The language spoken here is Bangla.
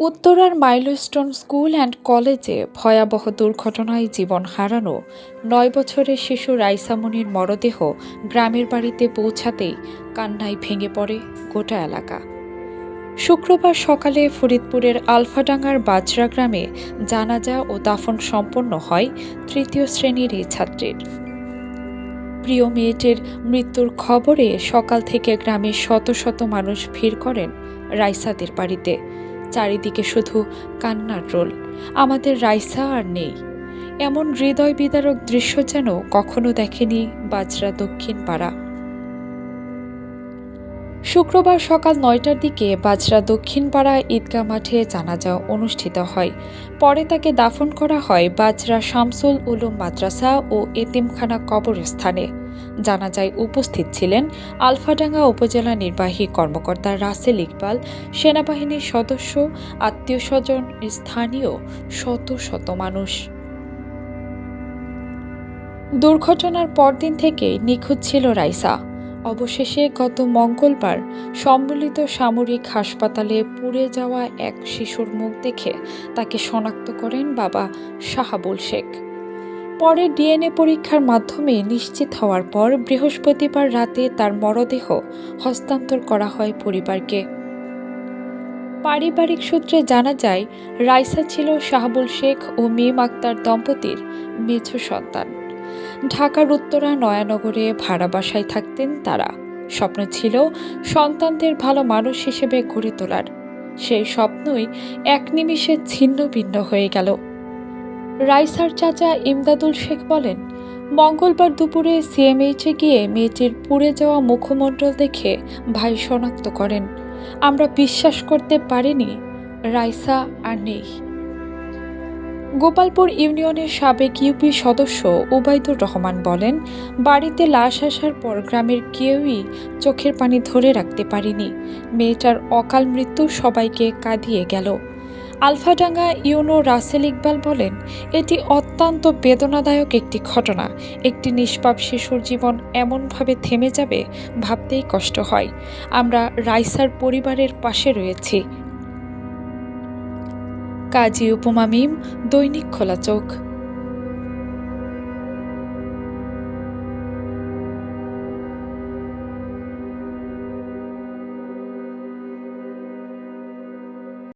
উত্তরার মাইলস্টোন স্কুল অ্যান্ড কলেজে ভয়াবহ দুর্ঘটনায় জীবন হারানো নয় বছরের শিশু রাইসামনির মরদেহ গ্রামের বাড়িতে পৌঁছাতেই কান্নায় ভেঙে পড়ে গোটা এলাকা। শুক্রবার সকালে ফরিদপুরের আলফাডাঙ্গার বাজরা গ্রামে জানাজা ও দাফন সম্পন্ন হয় তৃতীয় শ্রেণির এই ছাত্রীর। প্রিয় মেয়েটির মৃত্যুর খবরে সকাল থেকে গ্রামের শত শত মানুষ ভিড় করেন রাইসাদের বাড়িতে। চারিদিকে শুধু কান্নার রোল। আমাদের রাইসা আর নেই। এমন হৃদয় বিদারক দৃশ্য যেন কখনো দেখেনি বাজরা দক্ষিণ পাড়া। শুক্রবার সকাল নয়টার দিকে বাজরা দক্ষিণ পাড়া ঈদগাহ মাঠে জানাজা অনুষ্ঠিত হয়। পরে তাকে দাফন করা হয় বাজরা শামসুল উলুম মাদ্রাসা ও এতিমখানা কবরস্থানে। জানাজায় উপস্থিত ছিলেন আলফাডাঙ্গা উপজেলা নির্বাহী কর্মকর্তা রাসেল ইকবাল, সেনাবাহিনীর সদস্য, আত্মীয় স্বজন, স্থানীয় শত শত মানুষ। দুর্ঘটনার পরদিন থেকে নিখোঁজ ছিল রাইসা। অবশেষে গত মঙ্গলবার সম্মিলিত সামরিক হাসপাতালে পুড়ে যাওয়া এক শিশুর মুখ দেখে তাকে শনাক্ত করেন বাবা শাহাবুল শেখ। পরে ডিএনএ পরীক্ষার মাধ্যমে নিশ্চিত হওয়ার পর বৃহস্পতিবার রাতে তার মরদেহ হস্তান্তর করা হয় পরিবারকে। পারিবারিক সূত্রে জানা যায়, রাইসা ছিল শাহাবুল শেখ ও মিম আক্তার দম্পতির মেঝো সন্তান। ঢাকার উত্তরা, নয়ানগরে ভাড়া বাসায় থাকতেন তারা। স্বপ্ন ছিল সন্তানদের ভালো মানুষ হিসেবে গড়ে তোলার। সেই স্বপ্নই এক নিমিষে ছিন্ন ভিন্ন হয়ে গেল। রাইসার চাচা ইমদাদুল শেখ বলেন, মঙ্গলবার দুপুরে সিএমএইচে গিয়ে মেয়েটির পুড়ে যাওয়া মুখমণ্ডল দেখে ভাই শনাক্ত করেন। আমরা বিশ্বাস করতে পারিনি, রাইসা আর নেই। গোপালপুর ইউনিয়নের সাবেক ইউপি সদস্য উবাইদুর রহমান বলেন, বাড়িতে লাশ আসার পর গ্রামের কেউই চোখের পানি ধরে রাখতে পারিনি। মেয়েটার অকাল মৃত্যু সবাইকে কাঁদিয়ে গেল। আলফাডাঙ্গা ইউনো রাসেল ইকবাল বলেন, এটি অত্যন্ত বেদনাদায়ক একটি ঘটনা। একটি নিষ্পাপ শিশুর জীবন এমনভাবে থেমে যাবে, ভাবতেই কষ্ট হয়। আমরা রাইসার পরিবারের পাশে রয়েছি। কাজী উপমামিম দৈনিক খোলা চোখ।